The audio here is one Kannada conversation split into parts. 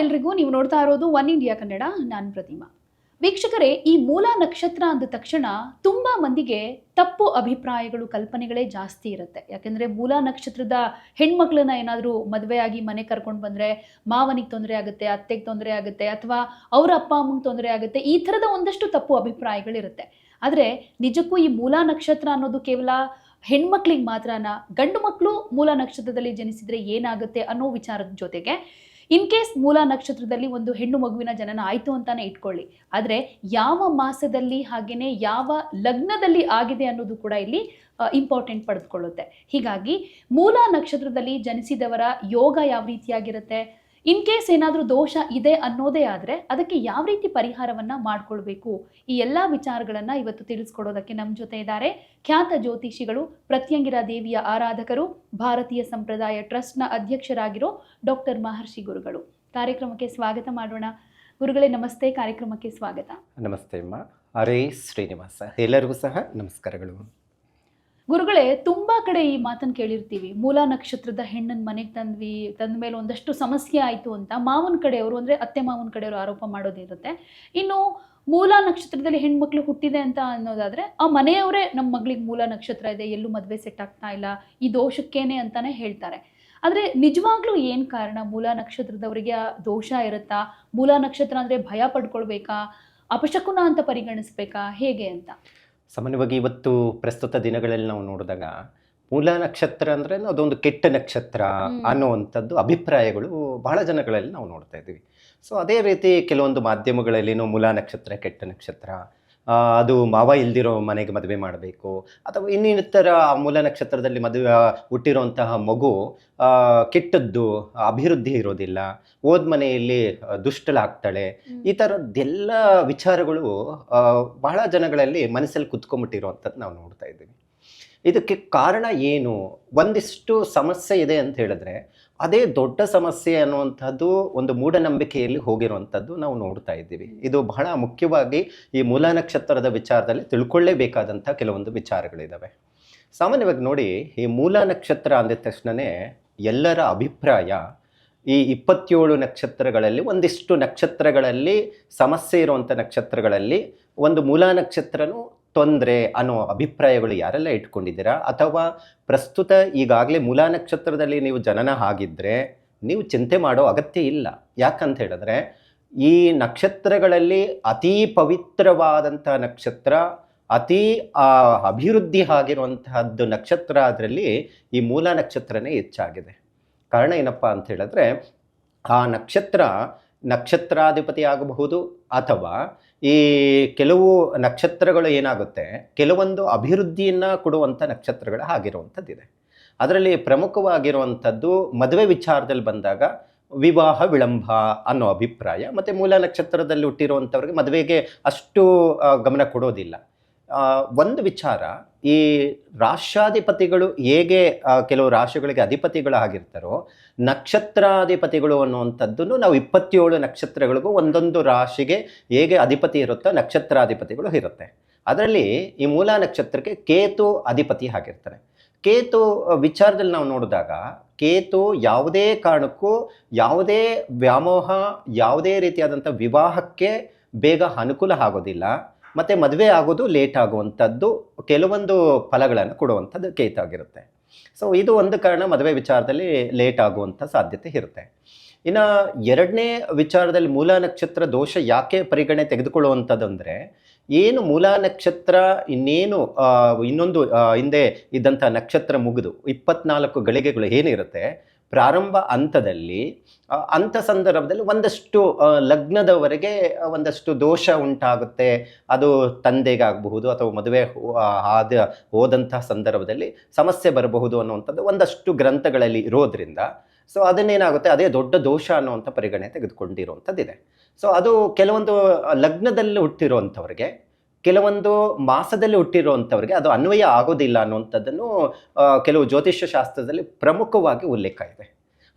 ಎಲ್ರಿಗೂ. ನೀವು ನೋಡ್ತಾ ಇರೋದು ಒನ್ ಇಂಡಿಯಾ ಕನ್ನಡ. ನಾನು ಪ್ರತಿಮಾ. ವೀಕ್ಷಕರೇ, ಈ ಮೂಲ ನಕ್ಷತ್ರ ಅಂದ ತಕ್ಷಣ ತುಂಬಾ ಮಂದಿಗೆ ತಪ್ಪು ಅಭಿಪ್ರಾಯಗಳು, ಕಲ್ಪನೆಗಳೇ ಜಾಸ್ತಿ ಇರುತ್ತೆ. ಯಾಕಂದ್ರೆ ಮೂಲ ನಕ್ಷತ್ರದ ಹೆಣ್ಮಕ್ಳನ್ನ ಏನಾದರೂ ಮದುವೆಯಾಗಿ ಮನೆ ಕರ್ಕೊಂಡು ಬಂದ್ರೆ ಮಾವನಿಗೆ ತೊಂದರೆ ಆಗುತ್ತೆ, ಅತ್ತೆಗೆ ತೊಂದರೆ ಆಗುತ್ತೆ, ಅಥವಾ ಅವರ ಅಪ್ಪ ಅಮ್ಮಂಗೆ ತೊಂದರೆ ಆಗುತ್ತೆ, ಈ ಥರದ ಒಂದಷ್ಟು ತಪ್ಪು ಅಭಿಪ್ರಾಯಗಳಿರುತ್ತೆ. ಆದರೆ ನಿಜಕ್ಕೂ ಈ ಮೂಲ ನಕ್ಷತ್ರ ಅನ್ನೋದು ಕೇವಲ ಹೆಣ್ಮಕ್ಳಿಗೆ ಮಾತ್ರನ? ಗಂಡು ಮಕ್ಕಳು ಮೂಲ ನಕ್ಷತ್ರದಲ್ಲಿ ಜನಿಸಿದ್ರೆ ಏನಾಗುತ್ತೆ ಅನ್ನೋ ವಿಚಾರದ ಜೊತೆಗೆ ಇನ್ ಕೇಸ್ ಮೂಲ ನಕ್ಷತ್ರದಲ್ಲಿ ಒಂದು ಹೆಣ್ಣು ಮಗುವಿನ ಜನನ ಆಯಿತು ಅಂತಾನೆ ಇಟ್ಕೊಳ್ಳಿ. ಆದರೆ ಯಾವ ಮಾಸದಲ್ಲಿ ಹಾಗೇನೆ ಯಾವ ಲಗ್ನದಲ್ಲಿ ಆಗಿದೆ ಅನ್ನೋದು ಕೂಡ ಇಲ್ಲಿ ಇಂಪಾರ್ಟೆಂಟ್ ಪಡೆದುಕೊಳ್ಳುತ್ತೆ. ಹೀಗಾಗಿ ಮೂಲ ನಕ್ಷತ್ರದಲ್ಲಿ ಜನಿಸಿದವರ ಯೋಗ ಯಾವ ರೀತಿಯಾಗಿರುತ್ತೆ? ಇನ್ ಕೇಸ್ ಏನಾದರೂ ದೋಷ ಇದೆ ಅನ್ನೋದೇ ಆದರೆ ಅದಕ್ಕೆ ಯಾವ ರೀತಿ ಪರಿಹಾರವನ್ನ ಮಾಡಿಕೊಳ್ಬೇಕು? ಈ ಎಲ್ಲ ವಿಚಾರಗಳನ್ನು ಇವತ್ತು ತಿಳಿಸ್ಕೊಡೋದಕ್ಕೆ ನಮ್ಮ ಜೊತೆ ಇದ್ದಾರೆ ಖ್ಯಾತ ಜ್ಯೋತಿಷಿಗಳು ಪ್ರತ್ಯಂಗಿರ ದೇವಿಯ ಆರಾಧಕರು, ಭಾರತೀಯ ಸಂಪ್ರದಾಯ ಟ್ರಸ್ಟ್ನ ಅಧ್ಯಕ್ಷರಾಗಿರೋ ಡಾಕ್ಟರ್ ಮಹರ್ಷಿ ಗುರುಗಳು. ಕಾರ್ಯಕ್ರಮಕ್ಕೆ ಸ್ವಾಗತ ಮಾಡೋಣ. ಗುರುಗಳೇ, ನಮಸ್ತೆ. ಕಾರ್ಯಕ್ರಮಕ್ಕೆ ಸ್ವಾಗತ. ನಮಸ್ತೆ ಅಮ್ಮ. ಹರೇ ಶ್ರೀನಿವಾಸ. ಎಲ್ಲರಿಗೂ ಸಹ ನಮಸ್ಕಾರಗಳು. ಗುರುಗಳೇ, ತುಂಬ ಕಡೆ ಈ ಮಾತನ್ನು ಕೇಳಿರ್ತೀವಿ. ಮೂಲ ನಕ್ಷತ್ರದ ಹೆಣ್ಣನ್ ಮನೆಗೆ ತಂದ್ವಿ, ತಂದ ಮೇಲೆ ಒಂದಷ್ಟು ಸಮಸ್ಯೆ ಆಯಿತು ಅಂತ ಮಾವನ ಕಡೆಯವರು ಅಂದರೆ ಅತ್ತೆ ಮಾವನ ಕಡೆಯವರು ಆರೋಪ ಮಾಡೋದಿರುತ್ತೆ. ಇನ್ನು ಮೂಲ ನಕ್ಷತ್ರದಲ್ಲಿ ಹೆಣ್ಮಕ್ಳು ಹುಟ್ಟಿದೆ ಅಂತ ಅನ್ನೋದಾದ್ರೆ, ಆ ಮನೆಯವರೇ ನಮ್ಮ ಮಗಳಿಗೆ ಮೂಲ ನಕ್ಷತ್ರ ಇದೆ, ಎಲ್ಲೂ ಮದುವೆ ಸೆಟ್ ಆಗ್ತಾ ಇಲ್ಲ, ಈ ದೋಷಕ್ಕೇನೆ ಅಂತಾನೆ ಹೇಳ್ತಾರೆ. ಆದರೆ ನಿಜವಾಗ್ಲೂ ಏನು ಕಾರಣ? ಮೂಲ ನಕ್ಷತ್ರದವರಿಗೆ ದೋಷ ಇರುತ್ತಾ? ಮೂಲ ನಕ್ಷತ್ರ ಅಂದರೆ ಭಯ ಪಡ್ಕೊಳ್ಬೇಕಾ? ಅಪಶಕುನ ಅಂತ ಪರಿಗಣಿಸ್ಬೇಕಾ? ಹೇಗೆ ಅಂತ? ಸಾಮಾನ್ಯವಾಗಿ ಇವತ್ತು ಪ್ರಸ್ತುತ ದಿನಗಳಲ್ಲಿ ನಾವು ನೋಡಿದಾಗ ಮೂಲ ನಕ್ಷತ್ರ ಅಂದ್ರೆ ಅದೊಂದು ಕೆಟ್ಟ ನಕ್ಷತ್ರ. ಅನ್ನುವಂಥದ್ದು ಅಭಿಪ್ರಾಯಗಳು ಬಹಳ ಜನಗಳಲ್ಲಿ ನಾವು ನೋಡ್ತಾ ಇದ್ದೀವಿ ಸೊ ಅದೇ ರೀತಿ ಕೆಲವೊಂದು ಮಾಧ್ಯಮಗಳಲ್ಲಿನೂ ಮೂಲ ನಕ್ಷತ್ರ ಕೆಟ್ಟ ನಕ್ಷತ್ರ ಅದು ಮಾವ ಇಲ್ದಿರೋ ಮನೆಗೆ ಮದುವೆ ಮಾಡಬೇಕು. ಅಥವಾ ಇನ್ನಿತರ ಆ ಮೂಲ ನಕ್ಷತ್ರದಲ್ಲಿ ಮದುವೆ ಹುಟ್ಟಿರುವಂತಹ ಮಗು ಕೆಟ್ಟದ್ದು ಅಭಿವೃದ್ಧಿ ಇರೋದಿಲ್ಲ. ಓದ್ ಮನೆಯಲ್ಲಿ ದುಷ್ಟಲಾಗ್ತಾಳೆ ದುಷ್ಟಳಾಗ್ತಾಳೆ. ಈ ಥರದ್ದೆಲ್ಲ ವಿಚಾರಗಳು ಬಹಳ ಜನಗಳಲ್ಲಿ ಮನಸ್ಸಲ್ಲಿ ಕುತ್ಕೊಂಬಿಟ್ಟಿರುವಂಥದ್ದು ನಾವು ನೋಡ್ತಾ ಇದ್ದೀವಿ. ಇದಕ್ಕೆ ಕಾರಣ ಏನು? ಒಂದಿಷ್ಟು ಸಮಸ್ಯೆ ಇದೆ ಅಂತ ಹೇಳಿದ್ರೆ ಅದೇ ದೊಡ್ಡ ಸಮಸ್ಯೆ ಅನ್ನುವಂಥದ್ದು ಒಂದು ಮೂಢನಂಬಿಕೆಯಲ್ಲಿ ಹೋಗಿರುವಂಥದ್ದು ನಾವು ನೋಡ್ತಾ ಇದ್ದೀವಿ. ಇದು ಬಹಳ ಮುಖ್ಯವಾಗಿ ಈ ಮೂಲ ನಕ್ಷತ್ರದ ವಿಚಾರದಲ್ಲಿ ತಿಳ್ಕೊಳ್ಳೇಬೇಕಾದಂಥ ಕೆಲವೊಂದು ವಿಚಾರಗಳಿದ್ದಾವೆ ಸಾಮಾನ್ಯವಾಗಿ ನೋಡಿ, ಈ ಮೂಲ ನಕ್ಷತ್ರ ಅಂದ ತಕ್ಷಣವೇ ಎಲ್ಲರ ಅಭಿಪ್ರಾಯ ಈ ಇಪ್ಪತ್ತೇಳು ನಕ್ಷತ್ರಗಳಲ್ಲಿ ಒಂದಿಷ್ಟು ನಕ್ಷತ್ರಗಳಲ್ಲಿ ಸಮಸ್ಯೆ ಇರುವಂಥ ನಕ್ಷತ್ರಗಳಲ್ಲಿ ಒಂದು ಮೂಲ ನಕ್ಷತ್ರನೂ ತೊಂದರೆ ಅನ್ನೋ ಅಭಿಪ್ರಾಯಗಳು ಯಾರೆಲ್ಲ ಇಟ್ಕೊಂಡಿದ್ದೀರಾ? ಅಥವಾ ಪ್ರಸ್ತುತ ಈಗಾಗಲೇ ಮೂಲ ನಕ್ಷತ್ರದಲ್ಲಿ ನೀವು ಜನನ ಆಗಿದ್ದರೆ ನೀವು ಚಿಂತೆ ಮಾಡೋ ಅಗತ್ಯ ಇಲ್ಲ. ಯಾಕಂತ ಹೇಳಿದ್ರೆ, ಈ ನಕ್ಷತ್ರಗಳಲ್ಲಿ ಅತೀ ಪವಿತ್ರವಾದಂಥ ನಕ್ಷತ್ರ, ಅತಿ ಅಭಿವೃದ್ಧಿ ಆಗಿರುವಂತಹದ್ದು ನಕ್ಷತ್ರ ಅದರಲ್ಲಿ ಈ ಮೂಲ ನಕ್ಷತ್ರನೇ ಹೆಚ್ಚಾಗಿದೆ. ಕಾರಣ ಏನಪ್ಪ ಅಂತ ಹೇಳಿದ್ರೆ, ಆ ನಕ್ಷತ್ರ ನಕ್ಷತ್ರಾಧಿಪತಿ ಆಗಬಹುದು ಅಥವಾ ಈ ಕೆಲವು ನಕ್ಷತ್ರಗಳು ಏನಾಗುತ್ತೆ? ಕೆಲವೊಂದು ಅಭಿವೃದ್ಧಿಯನ್ನು ಕೊಡುವಂಥ ನಕ್ಷತ್ರಗಳು ಆಗಿರುವಂಥದ್ದಿದೆ ಅದರಲ್ಲಿ ಪ್ರಮುಖವಾಗಿರುವಂಥದ್ದು ಮದುವೆ ವಿಚಾರದಲ್ಲಿ ಬಂದಾಗ ವಿವಾಹ ವಿಳಂಬ ಅನ್ನೋ ಅಭಿಪ್ರಾಯ, ಮತ್ತು ಮೂಲ ನಕ್ಷತ್ರದಲ್ಲಿ ಹುಟ್ಟಿರುವಂಥವ್ರಿಗೆ ಮದುವೆಗೆ ಅಷ್ಟು ಗಮನ ಕೊಡೋದಿಲ್ಲ. ಒಂದು ವಿಚಾರ, ಈ ರಾಷ್ಟ್ರಾಧಿಪತಿಗಳು ಹೇಗೆ ಕೆಲವು ರಾಶಿಗಳಿಗೆ ಅಧಿಪತಿಗಳಾಗಿರ್ತಾರೋ, ನಕ್ಷತ್ರಾಧಿಪತಿಗಳು ಅನ್ನುವಂಥದ್ದನ್ನು ನಾವು ಇಪ್ಪತ್ತೇಳು ನಕ್ಷತ್ರಗಳಿಗೂ ಒಂದೊಂದು ರಾಶಿಗೆ ಹೇಗೆ ಅಧಿಪತಿ ಇರುತ್ತೋ ನಕ್ಷತ್ರಾಧಿಪತಿಗಳು ಇರುತ್ತೆ. ಅದರಲ್ಲಿ ಈ ಮೂಲ ನಕ್ಷತ್ರಕ್ಕೆ ಕೇತು ಅಧಿಪತಿ ಆಗಿರ್ತಾರೆ. ಕೇತು ವಿಚಾರದಲ್ಲಿ ನಾವು ನೋಡಿದಾಗ, ಕೇತು ಯಾವುದೇ ಕಾರಣಕ್ಕೂ, ಯಾವುದೇ ವ್ಯಾಮೋಹ, ಯಾವುದೇ ರೀತಿಯಾದಂಥ ವಿವಾಹಕ್ಕೆ ಬೇಗ ಅನುಕೂಲ ಆಗೋದಿಲ್ಲ. ಮತ್ತು ಮದುವೆ ಆಗೋದು ಲೇಟ್ ಆಗುವಂಥದ್ದು, ಕೆಲವೊಂದು ಫಲಗಳನ್ನು ಕೊಡುವಂಥದ್ದು ಕೇತ ಆಗಿರುತ್ತೆ ಸೊ ಇದು ಒಂದು ಕಾರಣ ಮದುವೆ ವಿಚಾರದಲ್ಲಿ ಲೇಟ್ ಆಗುವಂಥ ಸಾಧ್ಯತೆ ಇರುತ್ತೆ. ಇನ್ನು ಎರಡನೇ ವಿಚಾರದಲ್ಲಿ ಮೂಲ ನಕ್ಷತ್ರ ದೋಷ ಯಾಕೆ ಪರಿಗಣನೆ ತೆಗೆದುಕೊಳ್ಳುವಂಥದ್ದು ಅಂದರೆ ಏನು ಮೂಲ ನಕ್ಷತ್ರ ಇನ್ನೇನು ಇನ್ನೊಂದು ಹಿಂದೆ ಇದ್ದಂಥ ನಕ್ಷತ್ರ ಮುಗಿದು ಇಪ್ಪತ್ನಾಲ್ಕು ಗಳಿಗೆಗಳು ಏನಿರುತ್ತೆ ಪ್ರಾರಂಭ ಹಂತದಲ್ಲಿ ಅಂಥ ಸಂದರ್ಭದಲ್ಲಿ ಒಂದಷ್ಟು ಲಗ್ನದವರೆಗೆ ಒಂದಷ್ಟು ದೋಷ ಉಂಟಾಗುತ್ತೆ. ಅದು ತಂದೆಗಾಗಬಹುದು ಅಥವಾ ಮದುವೆ ಆದ, ಹೋದಂತಹ ಸಂದರ್ಭದಲ್ಲಿ ಸಮಸ್ಯೆ ಬರಬಹುದು ಅನ್ನುವಂಥದ್ದು ಒಂದಷ್ಟು ಗ್ರಂಥಗಳಲ್ಲಿ ಇರೋದ್ರಿಂದ. ಸೊ ಅದನ್ನೇನಾಗುತ್ತೆ, ಅದೇ ದೊಡ್ಡ ದೋಷ ಅನ್ನುವಂಥ ಪರಿಗಣನೆ ತೆಗೆದುಕೊಂಡಿರುವಂಥದ್ದಿದೆ. ಸೊ ಅದು ಕೆಲವೊಂದು ಲಗ್ನದಲ್ಲಿ ಹುಟ್ಟಿರುವಂಥವ್ರಿಗೆ ಕೆಲವೊಂದು ಮಾಸದಲ್ಲಿ ಹುಟ್ಟಿರುವಂಥವ್ರಿಗೆ ಅದು ಅನ್ವಯ ಆಗೋದಿಲ್ಲ ಅನ್ನುವಂಥದ್ದನ್ನು ಕೆಲವು ಜ್ಯೋತಿಷ್ಯ ಶಾಸ್ತ್ರದಲ್ಲಿ ಪ್ರಮುಖವಾಗಿ ಉಲ್ಲೇಖ ಇದೆ.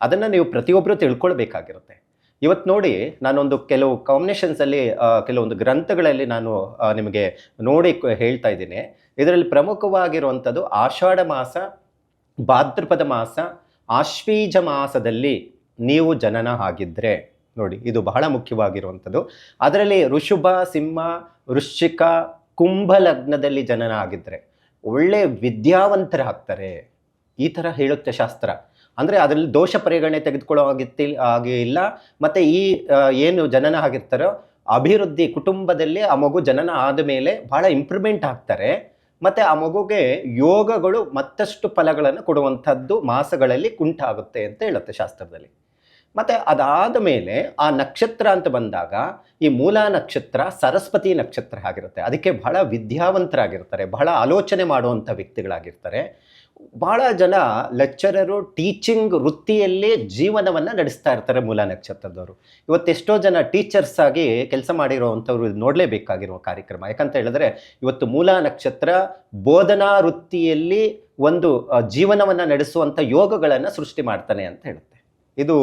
ಅದನ್ನು ನೀವು ಪ್ರತಿಯೊಬ್ಬರೂ ತಿಳ್ಕೊಳ್ಬೇಕಾಗಿರುತ್ತೆ. ಇವತ್ತು ನೋಡಿ, ನಾನೊಂದು ಕೆಲವು ಕಾಂಬಿನೇಷನ್ಸಲ್ಲಿ ಕೆಲವೊಂದು ಗ್ರಂಥಗಳಲ್ಲಿ ನಾನು ನಿಮಗೆ ನೋಡಿ ಹೇಳ್ತಾ ಇದ್ದೀನಿ. ಇದರಲ್ಲಿ ಪ್ರಮುಖವಾಗಿರುವಂಥದ್ದು ಆಷಾಢ ಮಾಸ, ಭಾದ್ರಪದ ಮಾಸ, ಆಶ್ವೀಜ ಮಾಸದಲ್ಲಿ ನೀವು ಜನನ ಆಗಿದ್ದರೆ ನೋಡಿ, ಇದು ಬಹಳ ಮುಖ್ಯವಾಗಿರುವಂಥದ್ದು. ಅದರಲ್ಲಿ ಋಷುಭ, ಸಿಂಹ ವೃಶ್ಚಿಕ ಕುಂಭ ಲಗ್ನದಲ್ಲಿ ಜನನ ಆಗಿದ್ರೆ ಒಳ್ಳೆ ವಿದ್ಯಾವಂತರಾಗ್ತಾರೆ. ಈ ಥರ ಹೇಳುತ್ತೆ ಶಾಸ್ತ್ರ. ಅಂದರೆ ಅದರಲ್ಲಿ ದೋಷ ಪರಿಗಣನೆ ತೆಗೆದುಕೊಳ್ಳೋ ಆಗಿತ್ತಿ ಹಾಗೆ ಇಲ್ಲ. ಮತ್ತು ಈ ಏನು ಜನನ ಆಗಿರ್ತಾರೋ ಅಭಿವೃದ್ಧಿ ಕುಟುಂಬದಲ್ಲಿ ಆ ಮಗು ಜನನ ಆದ ಮೇಲೆ ಬಹಳ ಇಂಪ್ರೂವ್ಮೆಂಟ್ ಆಗ್ತಾರೆ. ಮತ್ತು ಆ ಮಗುಗೆ ಯೋಗಗಳು ಮತ್ತಷ್ಟು ಫಲಗಳನ್ನು ಕೊಡುವಂಥದ್ದು ಮಾಸಗಳಲ್ಲಿ ಕುಂಟಾಗುತ್ತೆ ಅಂತ ಹೇಳುತ್ತೆ ಶಾಸ್ತ್ರದಲ್ಲಿ. ಮತ್ತು ಅದಾದ ಮೇಲೆ ಆ ನಕ್ಷತ್ರ ಅಂತ ಬಂದಾಗ ಈ ಮೂಲ ನಕ್ಷತ್ರ ಸರಸ್ವತಿ ನಕ್ಷತ್ರ ಆಗಿರುತ್ತೆ. ಅದಕ್ಕೆ ಬಹಳ ವಿದ್ಯಾವಂತರಾಗಿರ್ತಾರೆ, ಬಹಳ ಆಲೋಚನೆ ಮಾಡುವಂಥ ವ್ಯಕ್ತಿಗಳಾಗಿರ್ತಾರೆ. ಭಾಳ ಜನ ಲೆಕ್ಚರರು ಟೀಚಿಂಗ್ ವೃತ್ತಿಯಲ್ಲೇ ಜೀವನವನ್ನು ನಡೆಸ್ತಾ ಇರ್ತಾರೆ ಮೂಲ ನಕ್ಷತ್ರದವರು. ಇವತ್ತೆಷ್ಟೋ ಜನ ಟೀಚರ್ಸ್ ಆಗಿ ಕೆಲಸ ಮಾಡಿರೋವಂಥವ್ರು ನೋಡಲೇಬೇಕಾಗಿರುವ ಕಾರ್ಯಕ್ರಮ. ಯಾಕಂತ ಹೇಳಿದ್ರೆ, ಇವತ್ತು ಮೂಲ ನಕ್ಷತ್ರ ಬೋಧನಾ ವೃತ್ತಿಯಲ್ಲಿ ಒಂದು ಜೀವನವನ್ನು ನಡೆಸುವಂಥ ಯೋಗಗಳನ್ನು ಸೃಷ್ಟಿ ಮಾಡ್ತಾನೆ ಅಂತ ಹೇಳುತ್ತೆ. ಇದು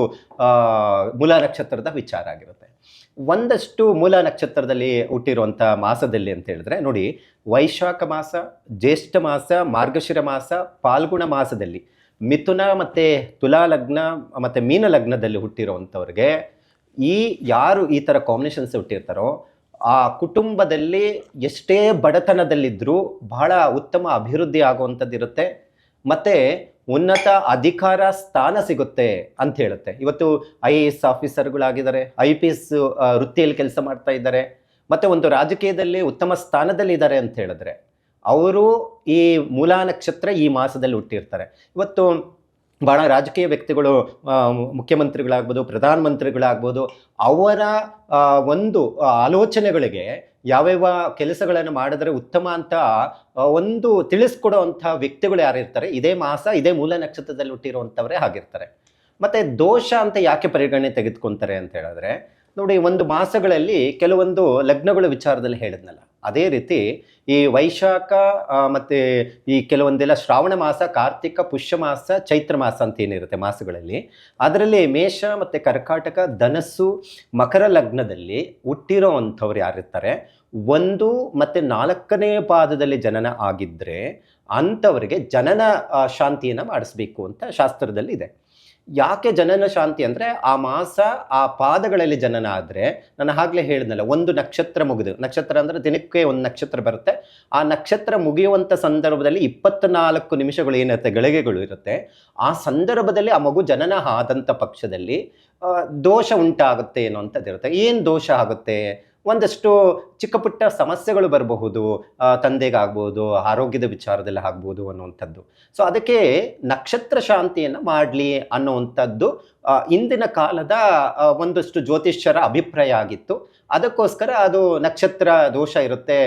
ಮೂಲ ನಕ್ಷತ್ರದ ವಿಚಾರ ಆಗಿರುತ್ತೆ. ಒಂದಷ್ಟು ಮೂಲ ನಕ್ಷತ್ರದಲ್ಲಿ ಹುಟ್ಟಿರುವಂಥ ಮಾಸದಲ್ಲಿ ಅಂತ ಹೇಳಿದ್ರೆ, ನೋಡಿ, ವೈಶಾಖ ಮಾಸ, ಜ್ಯೇಷ್ಠ ಮಾಸ, ಮಾರ್ಗಶಿರ ಮಾಸ ಪಾಲ್ಗುಣ ಮಾಸದಲ್ಲಿ ಮಿಥುನ ಮತ್ತು ತುಲಾ ಲಗ್ನ ಮತ್ತು ಮೀನ ಲಗ್ನದಲ್ಲಿ ಹುಟ್ಟಿರುವಂಥವ್ರಿಗೆ ಈ ಯಾರು ಈ ಥರ ಕಾಂಬಿನೇಷನ್ಸ್ ಹುಟ್ಟಿರ್ತಾರೋ, ಆ ಕುಟುಂಬದಲ್ಲಿ ಎಷ್ಟೇ ಬಡತನದಲ್ಲಿದ್ದರೂ ಬಹಳ ಉತ್ತಮ ಅಭಿವೃದ್ಧಿ ಆಗುವಂಥದ್ದು ಇರುತ್ತೆ ಮತ್ತು ಉನ್ನತ ಅಧಿಕಾರ ಸ್ಥಾನ ಸಿಗುತ್ತೆ ಅಂತ ಹೇಳುತ್ತೆ. ಇವತ್ತು ಐ ಎ ಎಸ್ ಆಫೀಸರ್ಗಳಾಗಿದ್ದಾರೆ, ಐ ಪಿ ಎಸ್ ವೃತ್ತಿಯಲ್ಲಿ ಕೆಲಸ ಮಾಡ್ತಾ ಇದ್ದಾರೆ, ಮತ್ತು ಒಂದು ರಾಜಕೀಯದಲ್ಲಿ ಉತ್ತಮ ಸ್ಥಾನದಲ್ಲಿ ಇದ್ದಾರೆ ಅಂತ ಹೇಳಿದ್ರೆ, ಅವರು ಈ ಮೂಲಾ ನಕ್ಷತ್ರ ಈ ಮಾಸದಲ್ಲಿ ಹುಟ್ಟಿರ್ತಾರೆ. ಇವತ್ತು ಭಾಳ ರಾಜಕೀಯ ವ್ಯಕ್ತಿಗಳು ಮುಖ್ಯಮಂತ್ರಿಗಳಾಗ್ಬೋದು, ಪ್ರಧಾನಮಂತ್ರಿಗಳಾಗ್ಬೋದು, ಅವರ ಒಂದು ಆಲೋಚನೆಗಳಿಗೆ ಯಾವ್ಯಾವ ಕೆಲಸಗಳನ್ನು ಮಾಡಿದ್ರೆ ಉತ್ತಮ ಅಂತ ಒಂದು ತಿಳಿಸ್ಕೊಡುವಂತಹ ವ್ಯಕ್ತಿಗಳು ಯಾರಿರ್ತಾರೆ ಇದೇ ಮಾಸ, ಇದೇ ಮೂಲ ನಕ್ಷತ್ರದಲ್ಲಿ ಹುಟ್ಟಿರುವಂಥವರೇ ಆಗಿರ್ತಾರೆ ಮತ್ತೆ ದೋಷ ಅಂತ ಯಾಕೆ ಪರಿಗಣನೆ ತೆಗೆದುಕೊಂತಾರೆ ಅಂತ ಹೇಳಿದ್ರೆ, ನೋಡಿ, ಒಂದು ಮಾಸಗಳಲ್ಲಿ ಕೆಲವೊಂದು ಲಗ್ನಗಳ ವಿಚಾರದಲ್ಲಿ ಹೇಳಿದ್ನಲ್ಲ. ಅದೇ ರೀತಿ ಈ ವೈಶಾಖ ಮತ್ತು ಈ ಕೆಲವೊಂದೆಲ್ಲ ಶ್ರಾವಣ ಮಾಸ, ಕಾರ್ತಿಕ, ಪುಷ್ಯ ಮಾಸ, ಚೈತ್ರ ಮಾಸ ಅಂತ ಏನಿರುತ್ತೆ ಮಾಸಗಳಲ್ಲಿ. ಅದರಲ್ಲಿ ಮೇಷ ಮತ್ತು ಕರ್ಕಾಟಕ, ಧನಸ್ಸು, ಮಕರ ಲಗ್ನದಲ್ಲಿ ಹುಟ್ಟಿರೋ ಅಂಥವ್ರು ಯಾರಿರ್ತಾರೆ? ಒಂದು ಮತ್ತು ನಾಲ್ಕನೇ ಪಾದದಲ್ಲಿ ಜನನ ಆಗಿದ್ದರೆ ಅಂಥವರಿಗೆ ಜನನ ಶಾಂತಿಯನ್ನು ಮಾಡಿಸ್ಬೇಕು ಅಂತ ಶಾಸ್ತ್ರದಲ್ಲಿ ಇದೆ ಯಾಕೆ ಜನನ ಶಾಂತಿ ಅಂದರೆ ಆ ಮಾಸ ಆ ಪಾದಗಳಲ್ಲಿ ಜನನ ಆದರೆ ನಾನು ಆಗಲೇ ಹೇಳಿದ್ನಲ್ಲ, ಒಂದು ನಕ್ಷತ್ರ ಮುಗಿದು. ನಕ್ಷತ್ರ ಅಂದರೆ ದಿನಕ್ಕೆ ಒಂದು ನಕ್ಷತ್ರ ಬರುತ್ತೆ. ಆ ನಕ್ಷತ್ರ ಮುಗಿಯುವಂಥ ಸಂದರ್ಭದಲ್ಲಿ ಇಪ್ಪತ್ನಾಲ್ಕು ನಿಮಿಷಗಳು ಏನಿರುತ್ತೆ ಗಳಿಗೆಗಳು ಇರುತ್ತೆ. ಆ ಸಂದರ್ಭದಲ್ಲಿ ಆ ಮಗು ಜನನ ಆದಂಥ ಪಕ್ಷದಲ್ಲಿ ದೋಷ ಉಂಟಾಗುತ್ತೆ ಏನೋ ಅಂತದ್ದಿರುತ್ತೆ ಏನು ದೋಷ ಆಗುತ್ತೆ? ಒಂದಷ್ಟು ಚಿಕ್ಕ ಪುಟ್ಟ ಸಮಸ್ಯೆಗಳು ಬರಬಹುದು ತಂದೆಗಾಗ್ಬೋದು, ಆರೋಗ್ಯದ ವಿಚಾರದಲ್ಲಿ ಆಗ್ಬೋದು ಅನ್ನುವಂಥದ್ದು. ಸೊ ಅದಕ್ಕೆ ನಕ್ಷತ್ರ ಶಾಂತಿಯನ್ನು ಮಾಡಲಿ ಅನ್ನುವಂಥದ್ದು ಇಂದಿನ ಕಾಲದ ಒಂದಷ್ಟು ಜ್ಯೋತಿಷ್ಯರ ಅಭಿಪ್ರಾಯ ಆಗಿತ್ತು. ಅದಕ್ಕೋಸ್ಕರ ಅದು ನಕ್ಷತ್ರ ದೋಷ ಇರುತ್ತೆ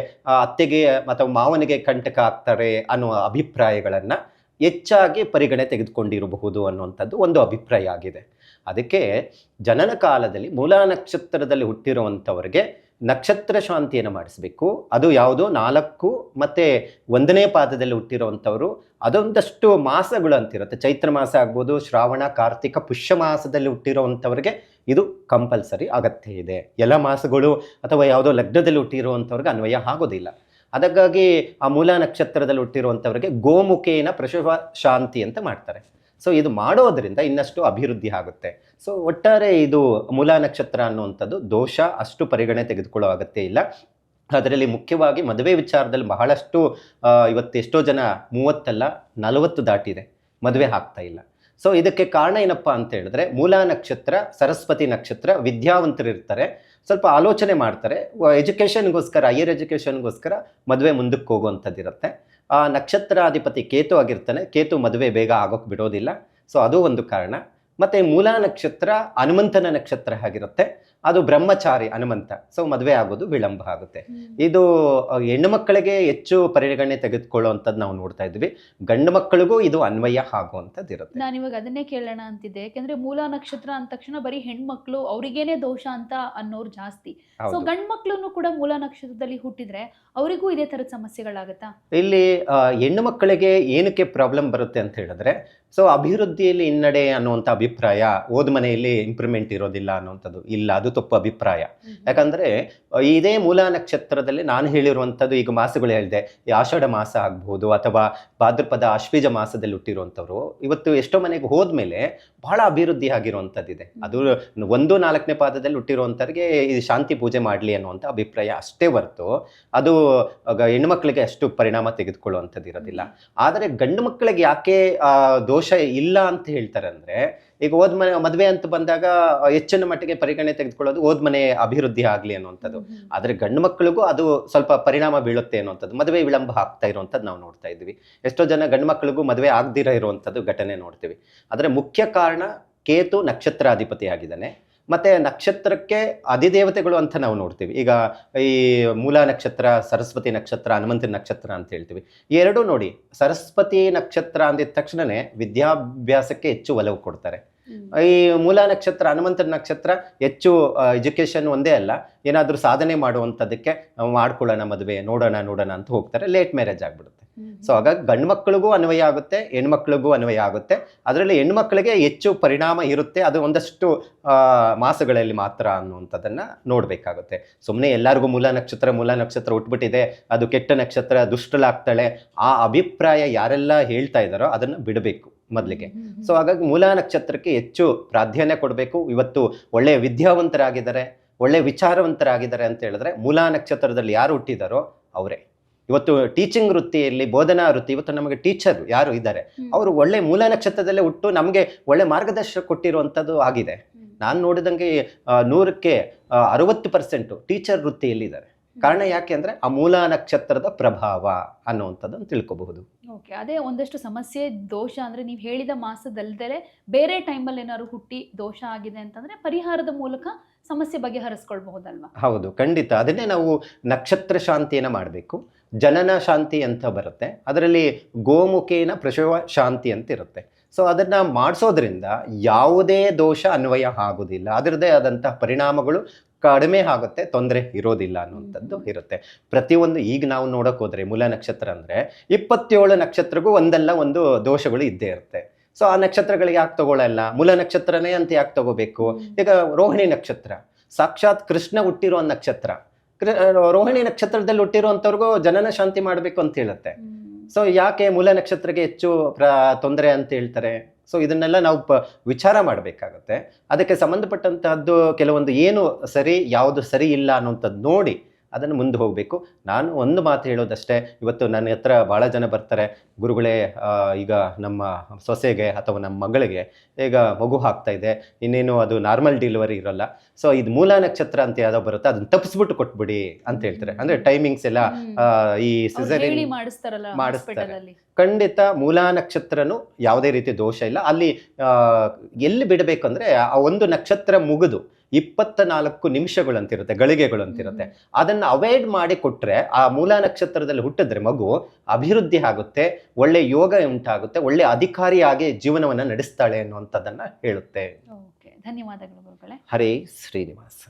ಅತ್ತೆಗೆ ಅಥವಾ ಮಾವನಿಗೆ ಕಂಟಕ ಆಗ್ತಾರೆ ಅನ್ನುವ ಅಭಿಪ್ರಾಯಗಳನ್ನು ಹೆಚ್ಚಾಗಿ ಪರಿಗಣನೆ ತೆಗೆದುಕೊಂಡಿರಬಹುದು ಅನ್ನುವಂಥದ್ದು ಒಂದು ಅಭಿಪ್ರಾಯ ಆಗಿದೆ. ಅದಕ್ಕೆ ಜನನ ಕಾಲದಲ್ಲಿ ಮೂಲ ನಕ್ಷತ್ರದಲ್ಲಿ ಹುಟ್ಟಿರುವಂಥವ್ರಿಗೆ ನಕ್ಷತ್ರ ಶಾಂತಿಯನ್ನು ಮಾಡಿಸಬೇಕು. ಅದು ಯಾವುದೋ? ನಾಲ್ಕು ಮತ್ತು ಒಂದನೇ ಪಾದದಲ್ಲಿ ಹುಟ್ಟಿರುವಂಥವರು. ಅದೊಂದಷ್ಟು ಮಾಸಗಳು ಅಂತಿರುತ್ತೆ. ಚೈತ್ರ ಮಾಸ ಆಗ್ಬೋದು, ಶ್ರಾವಣ, ಕಾರ್ತಿಕ, ಪುಷ್ಯ ಮಾಸದಲ್ಲಿ ಹುಟ್ಟಿರುವಂಥವ್ರಿಗೆ ಇದು ಕಂಪಲ್ಸರಿ ಅಗತ್ಯ ಇದೆ. ಎಲ್ಲ ಮಾಸಗಳು ಅಥವಾ ಯಾವುದೋ ಲಗ್ನದಲ್ಲಿ ಹುಟ್ಟಿರುವಂಥವ್ರಿಗೆ ಅನ್ವಯ ಆಗೋದಿಲ್ಲ. ಅದಕ್ಕಾಗಿ ಆ ಮೂಲ ನಕ್ಷತ್ರದಲ್ಲಿ ಹುಟ್ಟಿರುವಂಥವ್ರಿಗೆ ಗೋಮುಖೇನ ಪ್ರಶುಭ ಶಾಂತಿ ಅಂತ ಮಾಡ್ತಾರೆ. ಸೊ ಇದು ಮಾಡೋದ್ರಿಂದ ಇನ್ನಷ್ಟು ಅಭಿವೃದ್ಧಿ ಆಗುತ್ತೆ. ಸೊ ಒಟ್ಟಾರೆ ಇದು ಮೂಲ ನಕ್ಷತ್ರ ಅನ್ನುವಂಥದ್ದು ದೋಷ ಅಷ್ಟು ಪರಿಗಣನೆ ತೆಗೆದುಕೊಳ್ಳೋ ಅಗತ್ಯ ಇಲ್ಲ. ಅದರಲ್ಲಿ ಮುಖ್ಯವಾಗಿ ಮದುವೆ ವಿಚಾರದಲ್ಲಿ ಬಹಳಷ್ಟು ಇವತ್ತು ಎಷ್ಟೋ ಜನ ಮೂವತ್ತಲ್ಲ, ನಲವತ್ತು ದಾಟಿದೆ. ಮದುವೆ ಆಗ್ತಾ ಇಲ್ಲ. ಸೊ ಇದಕ್ಕೆ ಕಾರಣ ಏನಪ್ಪ ಅಂತ ಹೇಳಿದ್ರೆ ಮೂಲ ನಕ್ಷತ್ರ, ಸರಸ್ವತಿ ನಕ್ಷತ್ರ ವಿದ್ಯಾವಂತರು ಇರ್ತಾರೆ ಸ್ವಲ್ಪ ಆಲೋಚನೆ ಮಾಡ್ತಾರೆ. ಎಜುಕೇಷನ್ಗೋಸ್ಕರ ಹೈಯರ್ ಎಜುಕೇಷನ್ಗೋಸ್ಕರ ಮದುವೆ ಮುಂದಕ್ಕೆ ಹೋಗುವಂಥದ್ದಿರುತ್ತೆ. ಆ ನಕ್ಷತ್ರಾಧಿಪತಿ ಕೇತು ಆಗಿರ್ತಾನೆ. ಕೇತು ಮದುವೆ ಬೇಗ ಆಗೋಕ್ಕೆ ಬಿಡೋದಿಲ್ಲ. ಸೊ, ಅದು ಒಂದು ಕಾರಣ. ಮತ್ತು ಮೂಲ ನಕ್ಷತ್ರ ಹನುಮಂತನ ನಕ್ಷತ್ರ ಆಗಿರುತ್ತೆ. ಅದು ಬ್ರಹ್ಮಚಾರಿ ಹನುಮಂತ. ಸೊ ಮದುವೆ ಆಗೋದು ವಿಳಂಬ ಆಗುತ್ತೆ. ಇದು ಹೆಣ್ಣು ಮಕ್ಕಳಿಗೆ ಹೆಚ್ಚು ಪರಿಗಣನೆ ತೆಗೆದುಕೊಳ್ಳುವಂಥದ್ದು ನಾವು ನೋಡ್ತಾ ಇದ್ವಿ. ಗಂಡು ಮಕ್ಕಳಿಗೂ ಇದು ಅನ್ವಯ ಆಗುವಂಥದ್ದು ಇರುತ್ತೆ ನಾನು ಇವಾಗ ಅದನ್ನೇ ಕೇಳೋಣ ಅಂತಿದ್ದೆ. ಯಾಕಂದ್ರೆ ಮೂಲ ನಕ್ಷತ್ರ ಅಂದ ತಕ್ಷಣ ಬರೀ ಹೆಣ್ಮಕ್ಳು ಅವರಿಗೇನೆ ದೋಷ ಅಂತ ಅನ್ನೋರು ಜಾಸ್ತಿ. ಸೊ ಗಂಡು ಮಕ್ಕಳನ್ನು ಕೂಡ ಮೂಲ ನಕ್ಷತ್ರದಲ್ಲಿ ಹುಟ್ಟಿದ್ರೆ ಅವರಿಗೂ ಇದೇ ತರದ ಸಮಸ್ಯೆಗಳಾಗತ್ತಾ? ಇಲ್ಲಿ ಹೆಣ್ಣು ಮಕ್ಕಳಿಗೆ ಏನಕ್ಕೆ ಪ್ರಾಬ್ಲಮ್ ಬರುತ್ತೆ ಅಂತ ಹೇಳಿದ್ರೆ ಸೊ ಅಭಿವೃದ್ಧಿಯಲ್ಲಿ ಹಿನ್ನಡೆ ಅನ್ನುವಂಥ ಅಭಿಪ್ರಾಯ ಅಭಿಪ್ರಾಯ ಓದ್ ಮನೆಯಲ್ಲಿ ಇಂಪ್ರೂವ್ಮೆಂಟ್ ಇರೋದಿಲ್ಲ ಅನ್ನುವಂಥದ್ದು ಇಲ್ಲ ಅದು ತಪ್ಪು ಅಭಿಪ್ರಾಯ. ಯಾಕಂದ್ರೆ ಇದೇ ಮೂಲ ನಕ್ಷತ್ರದಲ್ಲಿ ನಾನು ಹೇಳಿರುವಂಥದ್ದು ಈಗ ಮಾಸಗಳು ಹೇಳಿದೆ. ಈ ಆಷಾಢ ಮಾಸ ಆಗ್ಬಹುದು ಅಥವಾ ಭಾದ್ರಪದ ಅಶ್ವೀಜ ಮಾಸದಲ್ಲಿ ಹುಟ್ಟಿರುವಂಥವ್ರು ಇವತ್ತು ಎಷ್ಟೋ ಮನೆಗೆ ಹೋದ್ಮೇಲೆ ಬಹಳ ಅಭಿವೃದ್ಧಿ ಆಗಿರುವಂಥದ್ದಿದೆ. ಅದು ಒಂದು ನಾಲ್ಕನೇ ಪಾದದಲ್ಲಿ ಹುಟ್ಟಿರುವಂಥವ್ರಿಗೆ ಈ ಶಾಂತಿ ಪೂಜೆ ಮಾಡಲಿ ಅನ್ನುವಂಥ ಅಭಿಪ್ರಾಯ ಅಷ್ಟೇ ಹೊರತು ಅದು ಹೆಣ್ಮಕ್ಳಿಗೆ ಅಷ್ಟು ಪರಿಣಾಮ ತೆಗೆದುಕೊಳ್ಳುವಂಥದ್ದು ಇರೋದಿಲ್ಲ ಆದರೆ ಗಂಡು ಮಕ್ಕಳಿಗೆ ಯಾಕೆ ದೋಷ ಇಲ್ಲ ಅಂತ ಹೇಳ್ತಾರೆ ಅಂದ್ರೆ ಈಗ ಓದ್ ಮನೆ ಮದುವೆ ಅಂತ ಬಂದಾಗ ಹೆಚ್ಚಿನ ಮಟ್ಟಿಗೆ ಪರಿಗಣನೆ ತೆಗೆದುಕೊಳ್ಳೋದು ಓದ್ ಮನೆ ಅಭಿವೃದ್ಧಿ ಆಗಲಿ ಅನ್ನುವಂಥದ್ದು. ಆದರೆ ಗಂಡು ಮಕ್ಕಳಿಗೂ ಅದು ಸ್ವಲ್ಪ ಪರಿಣಾಮ ಬೀಳುತ್ತೆ ಅನ್ನುವಂಥದ್ದು. ಮದುವೆ ವಿಳಂಬ ಆಗ್ತಾ ಇರುವಂಥದ್ದು ನಾವು ನೋಡ್ತಾ ಇದ್ವಿ ಎಷ್ಟೋ ಜನ ಗಂಡು ಮಕ್ಕಳಿಗೂ ಮದುವೆ ಆಗದಿರ ಇರುವಂಥದ್ದು ಘಟನೆ ನೋಡ್ತೀವಿ. ಆದರೆ ಮುಖ್ಯ ಕಾರಣ ಕೇತು ನಕ್ಷತ್ರಾಧಿಪತಿ ಆಗಿದ್ದಾನೆ ಮತ್ತೆ ನಕ್ಷತ್ರಕ್ಕೆ ಅಧಿದೇವತೆಗಳು ಅಂತ ನಾವು ನೋಡ್ತೀವಿ. ಈಗ ಈ ಮೂಲ ನಕ್ಷತ್ರ ಸರಸ್ವತಿ ನಕ್ಷತ್ರ ಹನುಮಂತನ ನಕ್ಷತ್ರ ಅಂತ ಹೇಳ್ತೀವಿ. ಎರಡೂ ನೋಡಿ ಸರಸ್ವತಿ ನಕ್ಷತ್ರ ಅಂದಿದ ತಕ್ಷಣನೇ ವಿದ್ಯಾಭ್ಯಾಸಕ್ಕೆ ಹೆಚ್ಚು ಒಲವು ಕೊಡ್ತಾರೆ. ಈ ಮೂಲ ನಕ್ಷತ್ರ ಹನುಮಂತನ ನಕ್ಷತ್ರ ಹೆಚ್ಚು ಎಜುಕೇಶನ್ ಒಂದೇ ಅಲ್ಲ. ಏನಾದರೂ ಸಾಧನೆ ಮಾಡುವಂಥದ್ದಕ್ಕೆ ನಾವು ಮಾಡ್ಕೊಳ್ಳೋಣ ಮದುವೆ ನೋಡೋಣ ನೋಡೋಣ ಅಂತ ಹೋಗ್ತಾರೆ. ಲೇಟ್ ಮ್ಯಾರೇಜ್ ಆಗಿಬಿಡುತ್ತೆ. ಸೊ ಹಾಗಾಗಿ ಗಂಡು ಮಕ್ಕಳಿಗೂ ಅನ್ವಯ ಆಗುತ್ತೆ ಹೆಣ್ಮಕ್ಳಿಗೂ ಅನ್ವಯ ಆಗುತ್ತೆ. ಅದರಲ್ಲಿ ಹೆಣ್ಮಕ್ಳಿಗೆ ಹೆಚ್ಚು ಪರಿಣಾಮ ಇರುತ್ತೆ. ಅದು ಒಂದಷ್ಟು ಆ, ಮಾಸಗಳಲ್ಲಿ ಮಾತ್ರ ಅನ್ನುವಂಥದ್ದನ್ನು ನೋಡಬೇಕಾಗುತ್ತೆ. ಸುಮ್ಮನೆ ಎಲ್ಲರಿಗೂ ಮೂಲ ನಕ್ಷತ್ರ ಮೂಲ ನಕ್ಷತ್ರ ಉಟ್ಬಿಟ್ಟಿದೆ ಅದು ಕೆಟ್ಟ ನಕ್ಷತ್ರ ದುಷ್ಟಲಾಗ್ತಾಳೆ ಆ ಅಭಿಪ್ರಾಯ ಯಾರೆಲ್ಲ ಹೇಳ್ತಾ ಇದ್ದಾರೋ ಅದನ್ನು ಬಿಡಬೇಕು. ಮೊದಲಿಗೆ. ಸೊ ಹಾಗಾಗಿ ಮೂಲ ನಕ್ಷತ್ರಕ್ಕೆ ಹೆಚ್ಚು ಪ್ರಾಧಾನ್ಯ ಕೊಡಬೇಕು. ಇವತ್ತು ಒಳ್ಳೆಯ ವಿದ್ಯಾವಂತರಾಗಿದ್ದಾರೆ ಒಳ್ಳೆ ವಿಚಾರವಂತರಾಗಿದ್ದಾರೆ ಅಂತ ಹೇಳಿದ್ರೆ ಮೂಲ ನಕ್ಷತ್ರದಲ್ಲಿ ಯಾರು ಹುಟ್ಟಿದಾರೋ ಅವರೇ. ಇವತ್ತು ಟೀಚಿಂಗ್ ವೃತ್ತಿಯಲ್ಲಿ ಬೋಧನಾ ವೃತ್ತಿ ಇವತ್ತು ನಮಗೆ ಟೀಚರ್ ಯಾರು ಇದ್ದಾರೆ ಅವರು ಒಳ್ಳೆ ಮೂಲ ನಕ್ಷತ್ರದಲ್ಲೇ ಹುಟ್ಟು ನಮಗೆ ಒಳ್ಳೆ ಮಾರ್ಗದರ್ಶನ ಕೊಟ್ಟಿರುವಂಥದ್ದು ಆಗಿದೆ. ನಾನು ನೋಡಿದಂಗೆ ನೂರಕ್ಕೆ ಅರವತ್ತು ಪರ್ಸೆಂಟು ಟೀಚರ್ ವೃತ್ತಿಯಲ್ಲಿದ್ದಾರೆ ಕಾರಣ ಯಾಕೆ ಅಂದರೆ ಆ ಮೂಲ ನಕ್ಷತ್ರದ ಪ್ರಭಾವ ಅನ್ನುವಂಥದ್ದನ್ನು ತಿಳ್ಕೊಬಹುದು. ಓಕೆ ಅದೇ ಒಂದಷ್ಟು ಸಮಸ್ಯೆ ದೋಷ ಅಂದ್ರೆ ನೀವು ಹೇಳಿದ ಮಾಸದಲ್ಲದೆ ಬೇರೆ ಟೈಮಲ್ಲಿ ಏನಾದ್ರು ಹುಟ್ಟಿ ದೋಷ ಆಗಿದೆ ಅಂತಂದ್ರೆ ಪರಿಹಾರದ ಮೂಲಕ ಸಮಸ್ಯೆ ಬಗೆಹರಿಸ್ಕೊಳ್ಬಹುದಲ್ವಾ? ಹೌದು ಖಂಡಿತ. ಅದನ್ನೇ ನಾವು ನಕ್ಷತ್ರ ಶಾಂತಿಯನ್ನು ಮಾಡಬೇಕು. ಜನನ ಶಾಂತಿ ಅಂತ ಬರುತ್ತೆ. ಅದರಲ್ಲಿ ಗೋಮುಖೇನ ಪ್ರಸವ ಶಾಂತಿ ಅಂತ ಇರುತ್ತೆ. ಸೊ ಅದನ್ನು ಮಾಡಿಸೋದ್ರಿಂದ ಯಾವುದೇ ದೋಷ ಅನ್ವಯ ಆಗೋದಿಲ್ಲ. ಅದರದೇ ಆದಂತಹ ಪರಿಣಾಮಗಳು ಕಡಿಮೆ ಆಗುತ್ತೆ ತೊಂದರೆ ಇರೋದಿಲ್ಲ ಅನ್ನುವಂಥದ್ದು ಇರುತ್ತೆ. ಪ್ರತಿಯೊಂದು ಈಗ ನಾವು ನೋಡಕ್ ಹೋದ್ರೆ ಮೂಲ ನಕ್ಷತ್ರ ಅಂದ್ರೆ ಇಪ್ಪತ್ತೇಳು ನಕ್ಷತ್ರಗೂ ಒಂದಲ್ಲ ಒಂದು ದೋಷಗಳು ಇದ್ದೇ ಇರುತ್ತೆ. ಸೊ ಆ ನಕ್ಷತ್ರಗಳಿಗೆ ಯಾಕೆ ತಗೊಳ್ಳಲ್ಲ ಮೂಲ ನಕ್ಷತ್ರನೇ ಅಂತ ಯಾಕೆ ತಗೋಬೇಕು? ಈಗ ರೋಹಿಣಿ ನಕ್ಷತ್ರ ಸಾಕ್ಷಾತ್ ಕೃಷ್ಣ ಹುಟ್ಟಿರೋ ನಕ್ಷತ್ರ. ರೋಹಿಣಿ ನಕ್ಷತ್ರದಲ್ಲಿ ಹುಟ್ಟಿರುವಂಥವ್ರಿಗೂ ಜನನ ಶಾಂತಿ ಮಾಡಬೇಕು ಅಂತ ಹೇಳುತ್ತೆ. ಸೊ ಯಾಕೆ ಮೂಲ ನಕ್ಷತ್ರಕ್ಕೆ ಹೆಚ್ಚು ಪ್ರ ತೊಂದರೆ ಅಂತ ಹೇಳ್ತಾರೆ? ಸೊ ಇದನ್ನೆಲ್ಲ ನಾವು ಪ ವಿಚಾರ ಮಾಡಬೇಕಾಗತ್ತೆ. ಅದಕ್ಕೆ ಸಂಬಂಧಪಟ್ಟಂತಹದ್ದು ಕೆಲವೊಂದು ಏನು ಸರಿ, ಯಾವುದು ಸರಿ ಇಲ್ಲ ಅನ್ನೋಂಥದ್ದು ನೋಡಿ ಅದನ್ನು ಮುಂದೆ ಹೋಗಬೇಕು. ನಾನು ಒಂದು ಮಾತು ಹೇಳೋದಷ್ಟೇ, ಇವತ್ತು ನನ್ನ ಹತ್ರ ಭಾಳ ಜನ ಬರ್ತಾರೆ. ಗುರುಗಳೇ ಈಗ ನಮ್ಮ ಸೊಸೆಗೆ ಅಥವಾ ನಮ್ಮ ಮಗಳಿಗೆ ಈಗ ಮಗು ಆಗ್ತಾ ಇದೆ. ಇನ್ನೇನು ಅದು ನಾರ್ಮಲ್ ಡೆಲಿವರಿ ಇರೋಲ್ಲ. ಸೊ ಇದು ಮೂಲ ನಕ್ಷತ್ರ ಅಂತ ಯಾವ್ದೋ ಬರುತ್ತೆ ಅದನ್ನ ತಪ್ಪಿಸ್ಬಿಟ್ಟು ಕೊಟ್ಬಿಡಿ ಅಂತ ಹೇಳ್ತಾರೆ. ಅಂದ್ರೆ ಟೈಮಿಂಗ್ಸ್ ಎಲ್ಲ ಈ ಸೀಸನ್ ಮಾಡಿಸ್ತಾರೆ. ಖಂಡಿತ ಮೂಲ ನಕ್ಷತ್ರನು ಯಾವುದೇ ರೀತಿ ದೋಷ ಇಲ್ಲ. ಅಲ್ಲಿ ಎಲ್ಲಿ ಬಿಡಬೇಕು ಅಂದ್ರೆ ಆ ಒಂದು ನಕ್ಷತ್ರ ಮುಗಿದು ಇಪ್ಪತ್ತ ನಾಲ್ಕು ನಿಮಿಷಗಳು ಅಂತಿರುತ್ತೆ ಗಳಿಗೆಗಳು ಅಂತಿರುತ್ತೆ. ಅದನ್ನ ಅವಾಯ್ಡ್ ಮಾಡಿ ಕೊಟ್ರೆ ಆ ಮೂಲ ನಕ್ಷತ್ರದಲ್ಲಿ ಹುಟ್ಟಿದ್ರೆ ಮಗು ಅಭಿವೃದ್ಧಿ ಆಗುತ್ತೆ ಒಳ್ಳೆ ಯೋಗ ಉಂಟಾಗುತ್ತೆ ಒಳ್ಳೆ ಅಧಿಕಾರಿಯಾಗಿ ಜೀವನವನ್ನ ನಡೆಸ್ತಾಳೆ ಅನ್ನುವಂಥದ್ದನ್ನ ಹೇಳುತ್ತೆ. ಧನ್ಯವಾದಗಳು ಗುರುಗಳೇ. ಹರೇ ಶ್ರೀನಿವಾಸ.